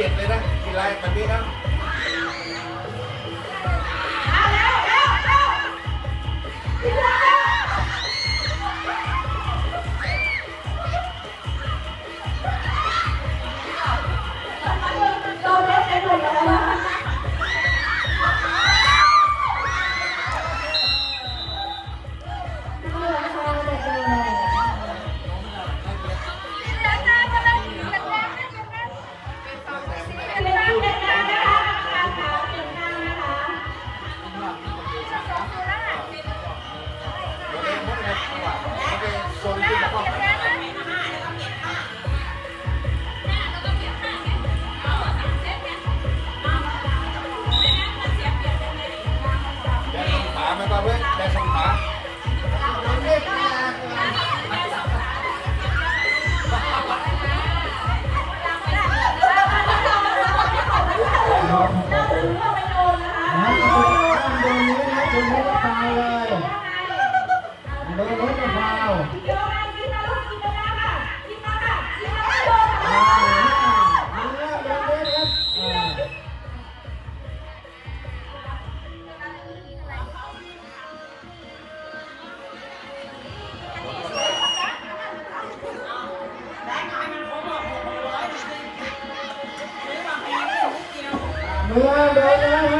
เจ็ดเลยนะกีฬาแบบนี้นะ vào rồi đối đối là vào Mưa đến nữa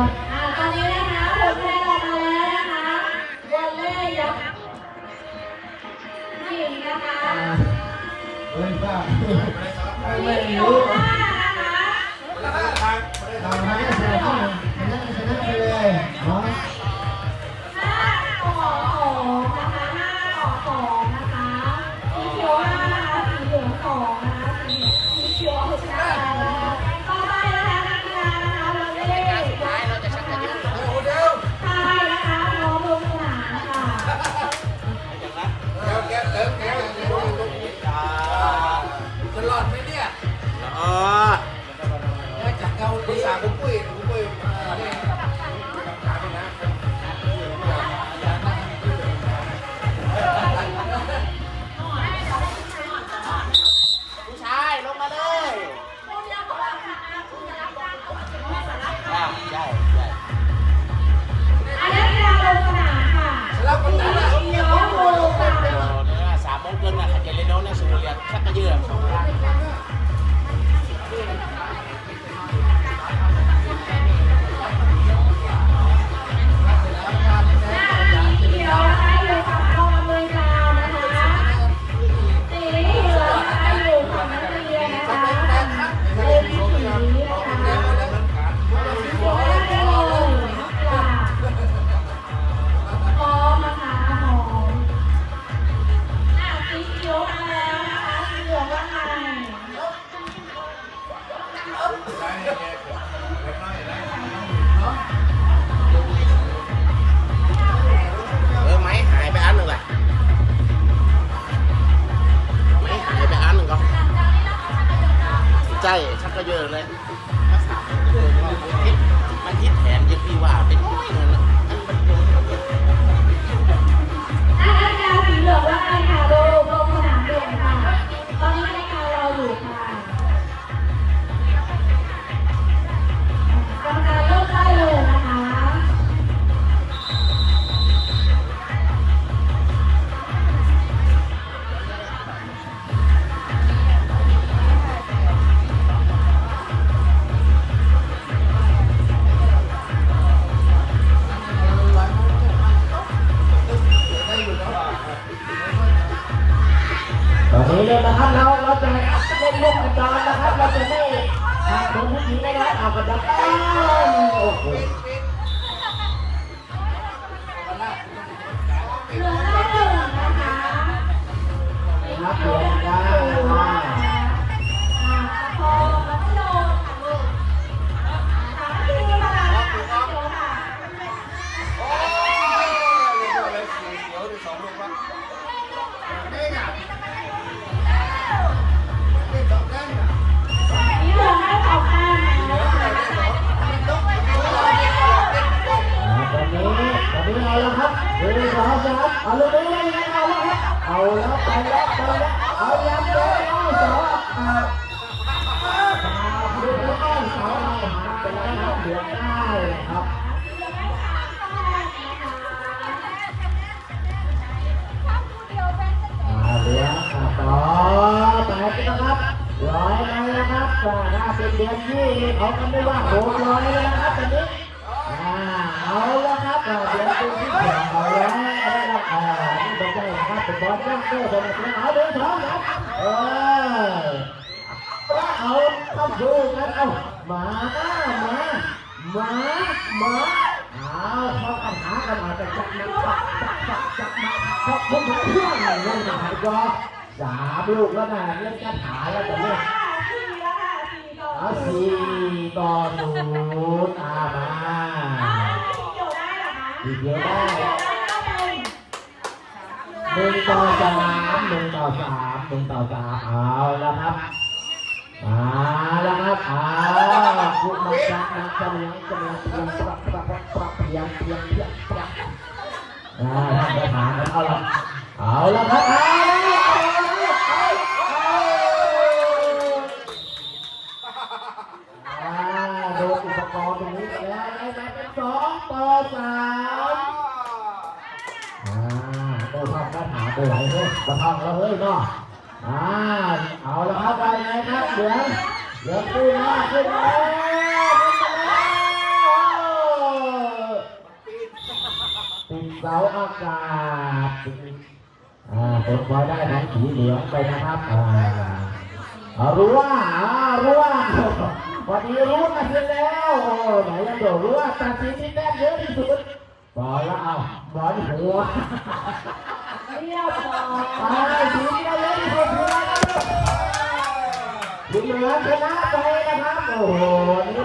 นะครับอ่าตอนนี้นะคะผลคะแนนออกมาแล้วนะคะวอลเล่ยักษ์หญิงนะคะเฮ้ยบ้าไม่ยูรู้ห้านะคะ ทางไม่ได้ทำอะไรชนะชนะไปเลยเนาะ ชักกระเยือก ใช่ชักก็เยอะเลย เราเราจะเล่นลูกกระจอนนะครับ เราจะไม่ทำคนผู้หญิงได้ได้เอากระจอนโอ้โหเหลือได้หนึ่งนะคะ ครับเปลี่ย เอาล้วครับเดี๋ยวสองสามเอาลูกนี้เอาแล้วครับเอาแล้วไปแล้วไปแล้วเอายังเดินเอาสองอ่าสาวลูกนี้เอาสาวเอาหาไปแล้วครับเหลือได้ครับต่อไปนะครับร้อยไปแล้วครับถ้าเป็นเดือนที่เขาก็ไม่ว่าโหดร้อยแล้วนะครับตอนนี้อ่าเอาล้ว เดือนเป็นที่สองเอาแล้วนะครับอ่านี่เป็นใจนะครับเป็นบอลย่างเตอร์เป็นอะไรเอาเดินสองครับเออเอาต้องดูกันเอามาหมาหมาหมาเอาเขากันหากันมาแต่จับนักจับจับจับจับมาเขาพุ่งเครื่องเลยนะหายก็สามลูกแล้วนะเล่นกระถาแล้วแต่เนี่ยเอาสี่ต่อศูนย์อามา อีกเดียวได้หนึ่งต่อสามหนึ่งต่อสามหนึ่งต่อสามเอาแล้วครับมาแล้วครับเอาพูดมาจากนักกำลังกำลังเพียงปรับปรับปรับปรับเพียงเพียงเพียงปรับอ่าทำกระถางเอาละเอาละครับเอาละเอาละเอาเอา อ่าโดนอุปกรณ์ตรงนี้ไปแล้วได้ไหมเป็นสองต่อสามอ่าโดนทำปัญหา ไปไหลเฮ้ยมาทำแล้วเฮ้ยเนาะอ่าเอาละครับไปไงครับเหลืองเหลืองขึ้นมาขึ้นมาแล้วขึ้นมาแล้วปิดเสาอากาศอ่าผลพลอยได้ของสีเหลืองไปนะครับอ่ารู้ว่าอ่ารู้ว่าวันนี้รู้กันเสร็จแล้วโอ้ไหนยังโดดรู้ว่าตัดสินที่แต้เยอะที่สุดบอลแล้วเอาบอลหัว เดียวพอไปสีที่ได้เยที่สุดคืออะไรครับสีเหลือชนะไปนะครับ โอ้โห